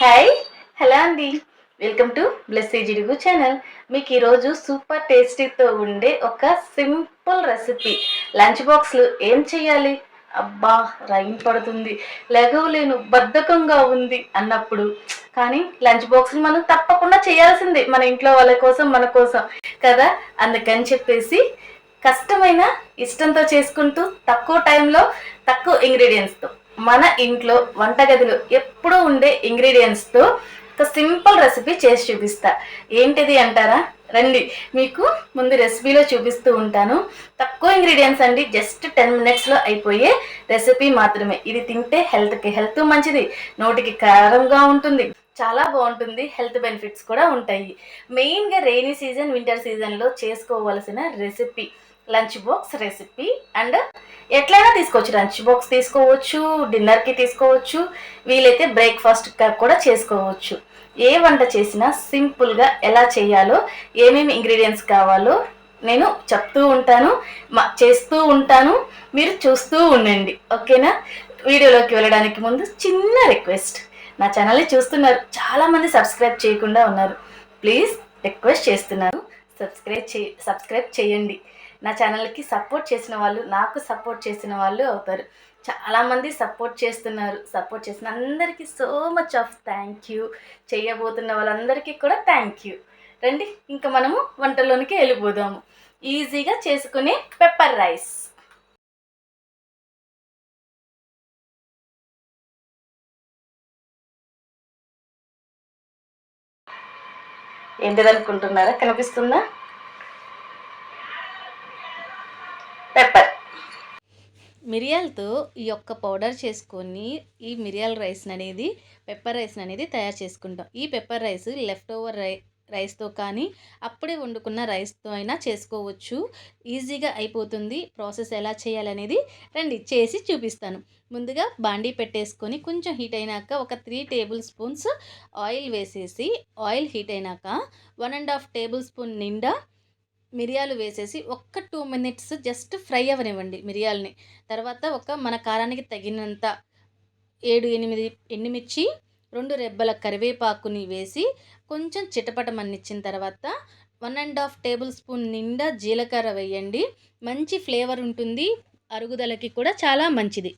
Hi hello అండి. Welcome to బ్లెస్ జిడుగు ఛానల్ మీకు ఈరోజు సూపర్ టేస్టీతో ఉండే ఒక సింపుల్ రెసిపీ లంచ్ బాక్స్లు ఏం చేయాలి? అబ్బా రైన్ పడుతుంది. లెగవలేను బద్ధకంగా ఉంది అన్నప్పుడు. కానీ లంచ్ బాక్స్లు మనం తప్పకుండా చేయాల్సిందే మన ఇంట్లో వాళ్ళ కోసం మన కోసం. కదా? అందుకని చెప్పేసి కష్టమైన ఇష్టంతో చేసుకుంటూ తక్కువ టైంలో తక్కువ ఇంగ్రీడియంట్స్తో మన ఇంట్లో వంటగదిలో ఎప్పుడూ ఉండే ఇంగ్రీడియంట్స్తో ఒక సింపుల్ రెసిపీ చేసి చూపిస్తా. ఏంటిది అంటారా? రండి మీకు ముందు రెసిపీలో చూపిస్తూ ఉంటాను. తక్కువ ఇంగ్రీడియంట్స్ అండి జస్ట్ టెన్ మినిట్స్లో అయిపోయే రెసిపీ మాత్రమే. ఇది తింటే హెల్త్కి హెల్త్ మంచిది నోటికి కారంగా ఉంటుంది. చాలా బాగుంటుంది హెల్త్ బెనిఫిట్స్ కూడా ఉంటాయి. మెయిన్గా రెయినీ సీజన్ వింటర్ సీజన్లో చేసుకోవాల్సిన recipe lunch box recipe and ఎట్లయినా తీసుకోవచ్చు. లంచ్ బాక్స్ తీసుకోవచ్చు డిన్నర్కి తీసుకోవచ్చు వీలైతే బ్రేక్ఫాస్ట్ కూడా చేసుకోవచ్చు. ఏ వంట చేసినా సింపుల్గా ఎలా చేయాలో ఏమేమి ఇంగ్రీడియంట్స్ కావాలో నేను చెప్తూ ఉంటాను మా చేస్తూ ఉంటాను. మీరు చూస్తూ ఉండండి. ఓకేనా? వీడియోలోకి వెళ్ళడానికి ముందు చిన్న రిక్వెస్ట్ నా ఛానల్ని చూస్తున్నారు చాలామంది సబ్స్క్రైబ్ చేయకుండా ఉన్నారు. ప్లీజ్ రిక్వెస్ట్ చేస్తున్నాను సబ్స్క్రైబ్ చే సబ్స్క్రైబ్ చేయండి. నా ఛానల్కి సపోర్ట్ చేసిన వాళ్ళు నాకు సపోర్ట్ చేసిన వాళ్ళు అవుతారు. చాలామంది సపోర్ట్ చేస్తున్నారు. సపోర్ట్ చేసిన అందరికీ so much of thank you. చేయబోతున్న వాళ్ళందరికీ కూడా థ్యాంక్ యూ. రండి ఇంకా మనము వంటలోనికి వెళ్ళిపోదాము. ఈజీగా చేసుకునే పెప్పర్ రైస్. ఏంటిదనుకుంటున్నారా? కనిపిస్తుందా? పెప్పర్ మిరియాలతో ఈ యొక్క పౌడర్ చేసుకొని ఈ మిరియాల రైస్ అనేది పెప్పర్ రైస్ అనేది తయారు చేసుకుంటాం. ఈ పెప్పర్ రైస్ లెఫ్ట్ ఓవర్ రై రైస్తో కానీ అప్పుడే వండుకున్న రైస్తో అయినా చేసుకోవచ్చు. ఈజీగా అయిపోతుంది. ప్రాసెస్ ఎలా చేయాలనేది రండి చేసి చూపిస్తాను. ముందుగా బాండీ పెట్టేసుకొని కొంచెం హీట్ అయినాక ఒక త్రీ టేబుల్ స్పూన్స్ ఆయిల్ వేసేసి ఆయిల్ హీట్ అయినాక one and half tablespoon నిండా మిరియాలు వేసేసి ఒక్క టూ మినిట్స్ జస్ట్ ఫ్రై అవ్వనివ్వండి మిరియాలని. తర్వాత ఒక మన కారానికి తగినంత ఏడు ఎనిమిది ఎండుమిర్చి రెండు రెబ్బల కరివేపాకుని వేసి కొంచెం చిటపటమన్నిచ్చిన తర్వాత one and half tablespoon నిండా జీలకర్ర వేయండి. మంచి ఫ్లేవర్ ఉంటుంది. అరుగుదలకి కూడా చాలా మంచిది.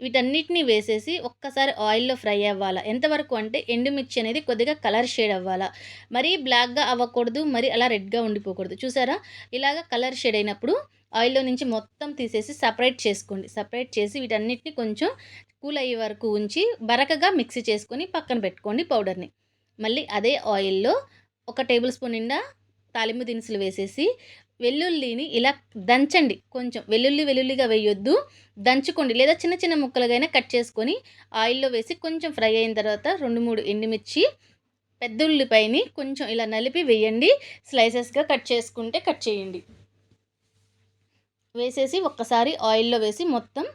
వీటన్నిటిని వేసేసి ఒక్కసారి ఆయిల్లో ఫ్రై అవ్వాలా. ఎంతవరకు అంటే ఎండుమిర్చి అనేది కొద్దిగా కలర్ షేడ్ అవ్వాలా. మరీ బ్లాక్గా అవ్వకూడదు మరి అలా రెడ్గా ఉండిపోకూడదు. చూసారా? ఇలాగ కలర్ షేడ్ అయినప్పుడు ఆయిల్లో నుంచి మొత్తం తీసేసి సపరేట్ చేసుకోండి. సపరేట్ చేసి వీటన్నిటిని కొంచెం కూల్ అయ్యే వరకు ఉంచి బరకగా మిక్సీ చేసుకొని పక్కన పెట్టుకోండి పౌడర్ని. మళ్ళీ అదే ఆయిల్లో ఒక టేబుల్ స్పూన్ నిండా తాలింపు దినుసులు వేసేసి వెల్లుల్లిని ఇలా దంచండి కొంచెం. వెల్లుల్లి వెల్లుల్లిగా వేయొద్దు. దంచుకోండి. లేదా చిన్న చిన్న ముక్కలుగా కట్ చేసుకొని ఆయిల్లో వేసి కొంచెం ఫ్రై అయిన తర్వాత రెండు మూడు ఎండుమిర్చి పెద్ద ఉల్లిపాయని కొంచెం ఇలా నలిపి వేయండి. స్లైసెస్గా కట్ చేసుకుంటే కట్ చేయండి. వేసేసి ఒక్కసారి ఆయిల్లో వేసి మొత్తం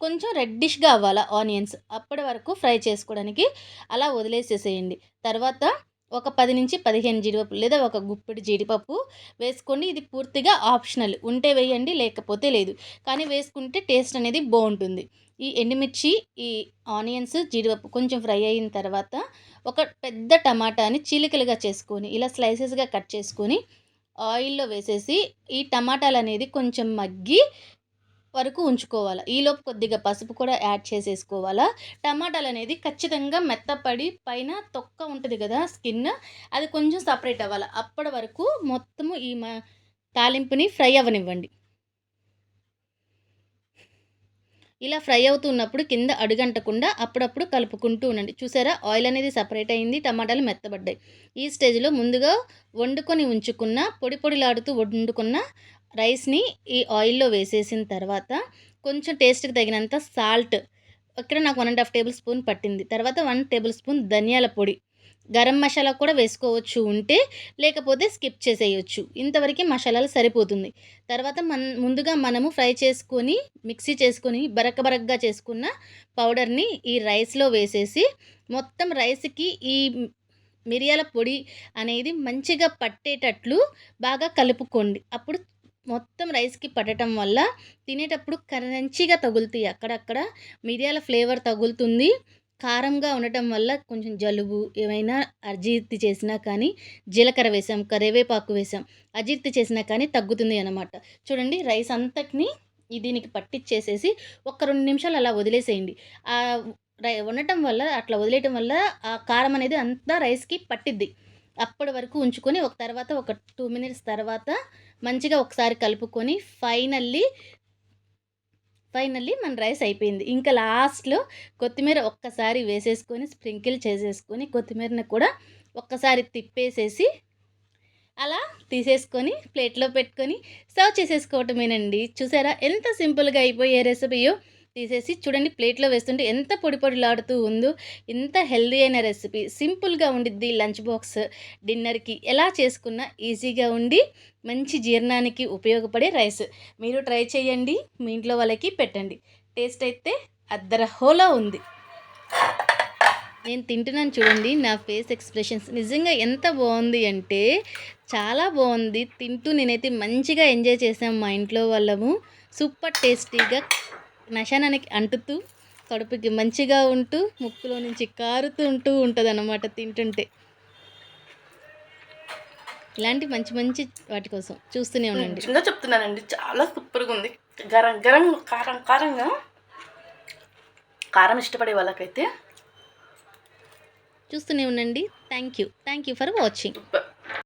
కొంచెం రెడ్డిష్గా అవ్వాలి ఆనియన్స్. అప్పటి వరకు ఫ్రై చేసుకోవడానికి అలా వదిలేసేసేయండి. తర్వాత ఒక పది నుంచి పదిహేను జీడిపప్పు లేదా ఒక గుప్పెడు జీడిపప్పు వేసుకోండి ఇది పూర్తిగా ఆప్షనల్. ఉంటే వేయండి లేకపోతే లేదు. కానీ వేసుకుంటే టేస్ట్ అనేది బాగుంటుంది. ఈ ఎండుమిర్చి ఈ ఆనియన్స్ జీడిపప్పు కొంచెం ఫ్రై అయిన తర్వాత ఒక పెద్ద టమాటాని చీలికలుగా చేసుకొని ఇలా స్లైసెస్గా కట్ చేసుకొని ఆయిల్లో వేసేసి ఈ టమాటాలు అనేది కొంచెం మగ్గి వరకు ఉంచుకోవాలి. ఈలోపు కొద్దిగా పసుపు కూడా యాడ్ చేసేసుకోవాలా. టమాటాలు అనేది ఖచ్చితంగా మెత్తపడి పైన తొక్క ఉంటుంది కదా స్కిన్ అది కొంచెం సపరేట్ అవ్వాలి. అప్పటి వరకు మొత్తము ఈ మా తాలింపుని ఫ్రై అవ్వనివ్వండి. ఇలా ఫ్రై అవుతున్నప్పుడు కింద అడుగంటకుండా అప్పుడప్పుడు కలుపుకుంటూ ఉండండి. చూసారా? ఆయిల్ అనేది సపరేట్ అయింది టమాటాలు మెత్తబడ్డాయి. ఈ స్టేజ్లో ముందుగా వండుకొని ఉంచుకున్న పొడి పొడిలాడుతూ వండుకున్న రైస్ని ఈ ఆయిల్లో వేసేసిన తర్వాత కొంచెం టేస్ట్కి తగినంత సాల్ట్. ఇక్కడ నాకు one and half tablespoon పట్టింది. తర్వాత వన్ టేబుల్ స్పూన్ ధనియాల పొడి. గరం మసాలా కూడా వేసుకోవచ్చు ఉంటే లేకపోతే స్కిప్ చేసేయచ్చు. ఇంతవరకు మసాలాలు సరిపోతుంది. తర్వాత మన ముందుగా మనము ఫ్రై చేసుకొని మిక్సీ చేసుకొని బరక బరకగా చేసుకున్న పౌడర్ని ఈ రైస్లో వేసేసి మొత్తం రైస్కి ఈ మిరియాల పొడి అనేది మంచిగా పట్టేటట్లు బాగా కలుపుకోండి. అప్పుడు మొత్తం రైస్కి పట్టడం వల్ల తినేటప్పుడు కరెంచిగా తగులుతాయి. అక్కడక్కడ మిరియాల ఫ్లేవర్ తగులుతుంది. కారంగా ఉండటం వల్ల కొంచెం జలుబు ఏమైనా అజీర్తి చేసినా కానీ జీలకర్ర వేసాం కరివేపాకు వేసాం అజీర్తి చేసినా కానీ తగ్గుతుంది అన్నమాట. చూడండి రైస్ అంతటిని దీనికి పట్టించేసేసి ఒక రెండు నిమిషాలు అలా వదిలేసేయండి. ఆ రై ఉండటం వల్ల అట్లా వదిలేయటం వల్ల ఆ కారం అనేది అంతా రైస్కి పట్టిద్ది. అప్పటి వరకు ఉంచుకొని ఒక తర్వాత ఒక టూ మినిట్స్ తర్వాత మంచిగా ఒకసారి కలుపుకొని ఫైనల్లీ ఫైనల్లీ మన రైస్ అయిపోయింది. ఇంకా లాస్ట్లో కొత్తిమీర ఒక్కసారి వేసేసుకొని స్ప్రింకిల్ చేసేసుకొని కొత్తిమీరని కూడా ఒక్కసారి తిప్పేసేసి అలా తీసేసుకొని ప్లేట్లో పెట్టుకొని సర్వ్ చేసేసుకోవటమేనండి. చూసారా? ఎంత సింపుల్గా అయిపోయే రెసిపీయో తీసేసి చూడండి ప్లేట్లో వేస్తుంటే ఎంత పొడి పొడిలాడుతూ ఉందో ఎంత హెల్దీ అయిన రెసిపీ. సింపుల్గా ఉండిద్ది లంచ్ బాక్స్ డిన్నర్కి. ఎలా చేసుకున్నా ఈజీగా ఉండి మంచి జీర్ణానికి ఉపయోగపడే రైస్. మీరు ట్రై చేయండి మీ ఇంట్లో వాళ్ళకి పెట్టండి. టేస్ట్ అయితే అద్దర ఉంది. నేను తింటున్నాను చూడండి నా ఫేస్ ఎక్స్ప్రెషన్స్. నిజంగా ఎంత బాగుంది అంటే చాలా బాగుంది. తింటూ నేనైతే మంచిగా ఎంజాయ్ చేసాం మా ఇంట్లో వాళ్ళము. సూపర్ టేస్టీగా నశానానికి అంటుతూ కడుపుకి మంచిగా ఉంటూ ముక్కులో నుంచి కారుతూ ఉంటూ ఉంటుంది అన్నమాట తింటుంటే. ఇలాంటి మంచి మంచి వాటి కోసం చూస్తూనే ఉండండి. నిజంగా చెప్తున్నానండి. చాలా సూపర్గా ఉంది. గరం గరం కారం కారంగా కారం ఇష్టపడే వాళ్ళకైతే చూస్తూనే ఉండండి. Thank you thank you for watching